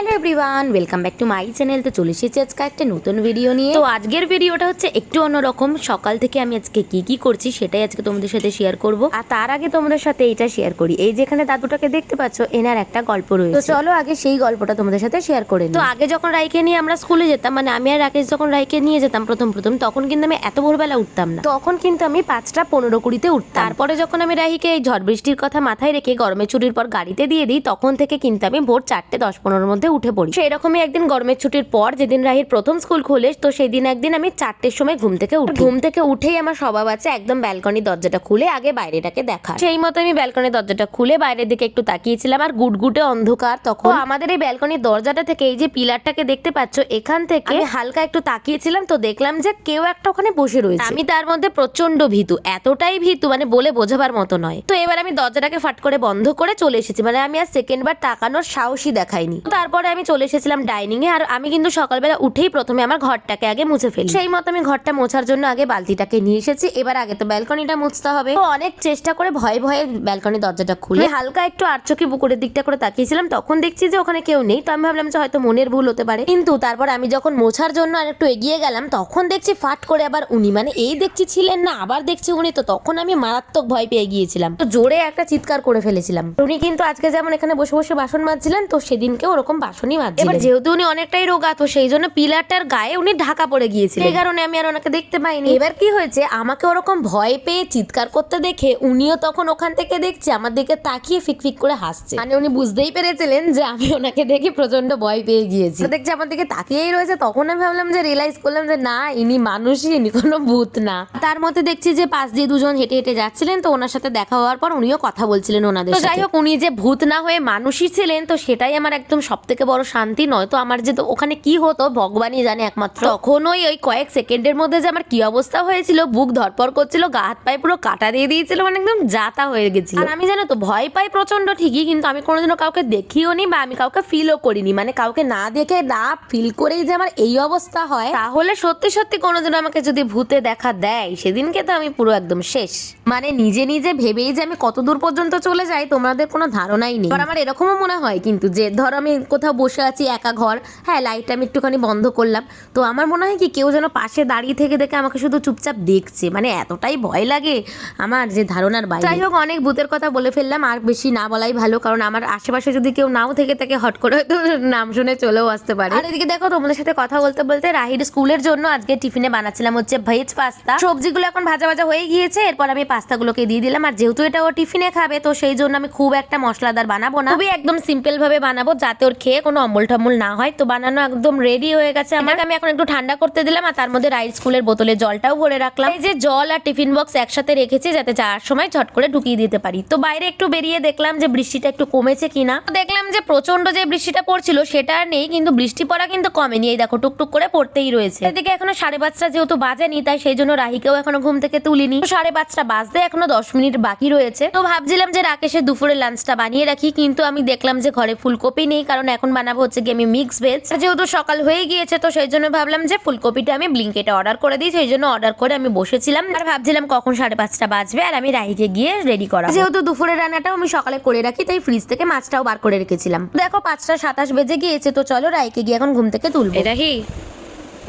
Hello everyone welcome back to my channel তো চলে এসেছি আজকে একটা নতুন ভিডিও নিয়ে। তো আজকের ভিডিওটা হচ্ছে একটু অন্যরকম। সকাল থেকে আমি আজকে কি কি করছি সেটাই আজকে তোমাদের সাথে শেয়ার করব। আর তার আগে তোমাদের সাথে এটা শেয়ার করি। এই যেখানে দাদুটাকে দেখতে পাচ্ছ, এনার একটা গল্প রয়েছে। তো চলো আগে সেই গল্পটা তোমাদের সাথে শেয়ার করে তো আগে যখন রাইকে নিয়ে আমরা স্কুলে যেতাম মানে আমি আর রাকেশ যখন রাইকে নিয়ে যেতাম প্রথম প্রথম, তখন কিন্তু আমি এত ভোরবেলা উঠতাম না। তখন কিন্তু আমি পাঁচটা পনেরো কুড়িতে উঠতাম। তারপরে যখন আমি রাহিকে এই ঝড় বৃষ্টির কথা মাথায় রেখে গরমের ছুটির পর গাড়িতে দিয়ে দিই, তখন থেকে কিন্তু আমি ভোর চারটে দশ পনেরোর মধ্যে উঠে পড়ি। সেই রকমই একদিন গরমের ছুটির পর, যেদিন রাহির প্রথম স্কুল খোলে, তো সেই দিন একদিন আমি চারটের সময় ঘুম থেকে উঠি। ঘুম থেকে উঠেই আমার স্বভাব আছে একদম ব্যালকনি দরজাটা খুলে আগে বাইরেটাকে দেখা সেই মতো আমি ব্যালকনি দরজাটা খুলে বাইরের দিকে একটু তাকিয়েছিলাম আর গুটগুটে অন্ধকার তখন। আমাদের এই ব্যালকনির দরজাটা থেকে এই যে পিলারটাকে দেখতে পাচ্ছ, এখান থেকে হালকা একটু তাকিয়েছিলাম, তো দেখলাম যে কেউ একটা ওখানে বসে রয়েছে। আমি তার মধ্যে প্রচণ্ড ভীতু, এতটাই ভীতু মানে বলে বোঝাবার মতো নয়। তো এবার আমি দরজাটাকে ফাট করে বন্ধ করে চলে এসেছি মানে আমি আর সেকেন্ড বার তাকানোর সাহসই দেখাইনি। তারপরে আমি চলে এসেছিলাম ডাইনিং এ আর আমি কিন্তু সকালবেলা উঠেই প্রথমে আমার ঘরটাকে আগে মুছে ফেলি। সেই মতো আমি ঘরটা মোছার জন্য আগে বালতিটাকে নিয়ে এসেছি। এবার আগে তো ব্যালকনিটা মুছতে হবে। তো অনেক চেষ্টা করে ভয়ে ভয়ে ব্যালকনি দরজাটা খুলে হালকা একটু আটচকি বুকুরের দিকটা করে তাকিয়েছিলাম। তখন দেখছি যে ওখানে কেউ নেই। তো আমি ভাবলাম যে হয়তো মনের ভুল হতে পারে। কিন্তু তারপর আমি যখন মোছার জন্য আর একটু এগিয়ে গেলাম তখন দেখছি ফাট করে আবার উনি। মানে এই দেখছি ছিলেন না আবার দেখছি উনি। তো তখন আমি মারাত্মক ভয় পেয়ে গিয়েছিলাম। তো জোরে একটা চিৎকার করে ফেলেছিলাম। উনি কিন্তু আজকে যেমন এখানে বসে বসে বাসন মাজছিলেন তো সেদিনকে ওরকম বাসনই মাজছিলেন এবার যেহেতু উনি অনেকটাই রোগা তো সেই জন্য পিলারটার গায়ে উনি ঢাকা পড়ে গিয়েছিলেন। এই কারণে আমি আর ওনাকে দেখতে পাইনি। এবার কি হয়েছে আমাকে ওরকম ভয় পেয়ে চিৎকার করতে দেখে উনিও তখন ওখান থেকে দেখছে আমার দিকে তাকিয়ে ফিকফিক করে হাসছে। মানে উনি বুঝতেই পেরেছিলেন যে আমি ওনাকে দেখে প্রচণ্ড ভয় পেয়ে গিয়েছি। দেখছি আমার দিকে তাকিয়েই রয়েছে তখন আমি ভাবলাম যে রিয়েলাইজ করলাম যে না ইনি মানুষই ইনি কোনো ভূত না। তার মধ্যে দেখছি যে পাশ দিয়ে দুজন হেঁটে হেঁটে যাচ্ছিলেন তো ওনার সাথে দেখা হওয়ার পর উনিও কথা বলছিলেন ওনাদের যাই হোক উনি যে ভূত না হয়ে মানুষই ছিলেন তো সেটাই আমার একদম সব থেকে বড় শান্তি নয়। তো আমার যে ওখানে কি হতো ভগবানই জানে একমাত্র। তখন ওই কয়েক সেকেন্ডের মধ্যে যে আমার কি অবস্থা হয়েছিল বুক ধরপর করছিল গা হাত পায়ে পুরো কাটা দিয়ে দিয়েছিল মানে একদম যাতা হয়ে গেছিল। আর আমি জানো তো ভয় পাই প্রচণ্ড ঠিকই কিন্তু আমি কোনোদিনও কাউকে দেখিও নি বা আমি কাউকে ফিলও করিনি। মানে কাউকে না দেখে না ফিল করেই যে আমার এই অবস্থা হয়। তাহলে সত্যি সত্যি কোনোদিন আমাকে যদি ভূতে দেখা দেয় সেদিনকে তো আমি পুরো একদম শেষ। মানে নিজে নিজে ভেবেই যে আমি কত দূর পর্যন্ত চলে যাই তোমাদের কোনো ধারণাই নেই। আমার এরকমও মনে হয় কিন্তু যে ধর আমি কোথাও বসে আছি একা ঘর। হ্যাঁ লাইটটা আমি একটুখানি বন্ধ করলাম। তো আমার মনে হয় কি কেউ যেন পাশে দাঁড়িয়ে থেকে দেখে আমাকে শুধু চুপচাপ দেখছে। মানে এতটাই ভয় লাগে আমার যে ধারণার বাইরে। যাই হোক অনেক ভূতের কথা বলে ফেললাম। আর বেশি না বলাই ভালো কারণ আমার আশেপাশে যদি কেউ নাও থেকে থাকে হট করে হয়তো নাম শুনে চলেও আসতে পারে। আর এদিকে দেখো তোমাদের সাথে কথা বলতে বলতে রাহির স্কুলের জন্য আজকে টিফিনে বানাচ্ছিলাম হচ্ছে ভেজ পাস্তা। সবজিগুলো এখন ভাজা ভাজা হয়ে গিয়েছে। এরপর আমি পাস্তাগুলোকে দিয়ে দিলাম। আর যেহেতু এটা ও টিফিনে খাবে তো সেই জন্য আমি খুব একটা মশলাদার বানাবো না। খুবই একদম সিম্পল ভাবে বানাবো যাতে ওর খেয়ে কোনো অম্বল টম্বল না হয়, তো বানানো একদম রেডি হয়ে গেছে আমাকে আমি এখন একটু ঠান্ডা করতে দিলাম আর তার মধ্যে রাইস স্কুলের বোতলে জলটাও ভরে রাখলাম। এই যে জল আর টিফিন বক্স একসাথে রেখেছি যাতে যাওয়ার সময় ঝট করে ঢুকিয়ে দিতে পারি। তো বাইরে একটু বেরিয়ে দেখলাম যে বৃষ্টিটা একটু কমেছে কিনা। দেখলাম যে প্রচণ্ড যে বৃষ্টিটা পড়ছিল সেটা আর নেই, কিন্তু বৃষ্টি পড়া কিন্তু কমেনি। এই দেখো, টুকটুক করে পড়তেই রয়েছে। এদিকে এখনও সাড়ে পাঁচটা যেহেতু বাজেনি, তাই সেই জন্য রাহিকেও এখনও ঘুম থেকে তুলিনি। সাড়ে পাঁচটা বাজতে এখনও দশ মিনিট বাকি রয়েছে। তো ভাবছিলাম যে রাকেশের দুপুরে লাঞ্চটা বানিয়ে রাখি, কিন্তু আমি দেখলাম যে ঘরে ফুলকপি নেই, কারণ এখন বানাবো হচ্ছে কি আমি মিক্স ভেজ যেহেতু সকাল হয়ে গিয়েছে তো সেই জন্য ভাবলাম যে ফুলকপিটা আমি ব্লিঙ্কেটে অর্ডার করে দিই সেই জন্য অর্ডার করে আমি বসেছিলাম। আর ভাবছিলাম কখন সাড়ে পাঁচটা বাজবে আর আমি রাহিকে গিয়ে রেডি করা যেহেতু দুপুরের রান্নাটাও আমি সকালে করে রাখি তাই ফ্রিজ থেকে মাছটাও বার করে রেখেছিলাম। দেখো পাঁচটা সাতাশ বেজে গিয়েছে তো চলো রাহিকে গিয়ে এখন ঘুম থেকে তুলবো। রাহি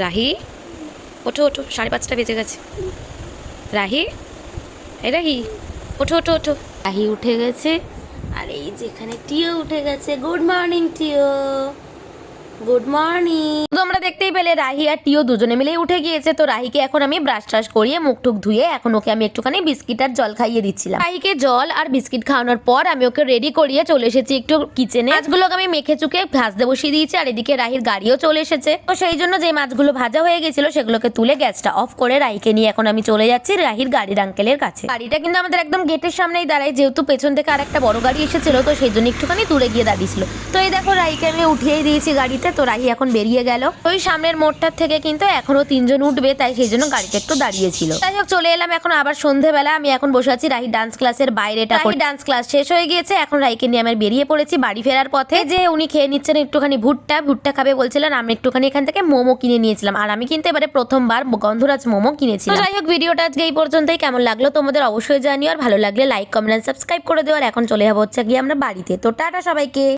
রাহি ওঠো ওঠো সাড়ে পাঁচটা বেজে গেছে। রাহি এ রাহি ওঠো ওঠো ওঠো। রাহি উঠে গেছে। আর এই যেখানে টিও উঠে গেছে। গুড মর্নিং টিও গুড মর্নিং তোমরা দেখতেই পেলে, রাহি আর টিও দুজনে মিলেই উঠে গিয়েছে। তো রাহিকে এখন আমি ব্রাশ ট্রাশ করিয়ে মুখ টুক ধুয়ে এখন ওকে আমি একটুখানি বিস্কিট আর জল খাইয়ে দিচ্ছিলাম। রাহিকে জল আর বিস্কিট খাওয়ানোর পর আমি ওকে রেডি করিয়ে চলে এসেছি একটু কিচেনে মাছগুলোকে আমি মেখে চুকে ভাজতে বসিয়ে দিয়েছি আর এদিকে রাহির গাড়িও চলে এসেছে। তো সেই জন্য যে মাছগুলো ভাজা হয়ে গেছিল সেগুলোকে তুলে গ্যাসটা অফ করে রাহিকে নিয়ে এখন আমি চলে যাচ্ছি রাহির গাড়ির আঙ্কেলের কাছে। গাড়িটা কিন্তু আমাদের একদম গেটের সামনেই দাঁড়ায়, যেহেতু পেছন থেকে আর একটা বড় গাড়ি এসেছিল, তো সেই জন্য একটুখানি দূরে গিয়ে দাঁড়িয়েছিল। তো এই দেখো রাহিকে আমি উঠিয়েই দিয়েছি গাড়িতে তো রাহি এখন বেরিয়ে গেল। ওই সামনের মোড়টার থেকে কিন্তু এখনও তিনজন উঠবে তাই সেই জন্য গাড়িটা একটু দাঁড়িয়েছিল। তাই হোক চলে এলাম এখন আবার সন্ধেবেলা। আমি এখন বসে আছি রাহি ডান্স ক্লাসের বাইরেটা করে ডান্স ক্লাস শেষ হয়ে গিয়েছে এখন রাহিকে নিয়ে আমি বেরিয়ে পড়েছি বাড়ি ফেরার পথে। যে উনি খেয়ে নিচ্ছেন একটুখানি ভুট্টা ভুট্টা খাবে বলছিলেন আমি একটুখানি এখান থেকে মোমো কিনে নিয়েছিলাম। আর আমি কিন্তু এবারে প্রথমবার গন্ধরাজ মোমো কিনেছিলাম। তো যাই হোক ভিডিওটা আজকে এই পর্যন্তই। কেমন লাগল তোমাদের অবশ্যই জানিও। আর ভালো লাগলে লাইক কমেন্ট সাবস্ক্রাইব করে দেওয়ার এখন চলে যাব হচ্ছে গিয়ে আমরা বাড়িতে। তো টাটা সবাইকে।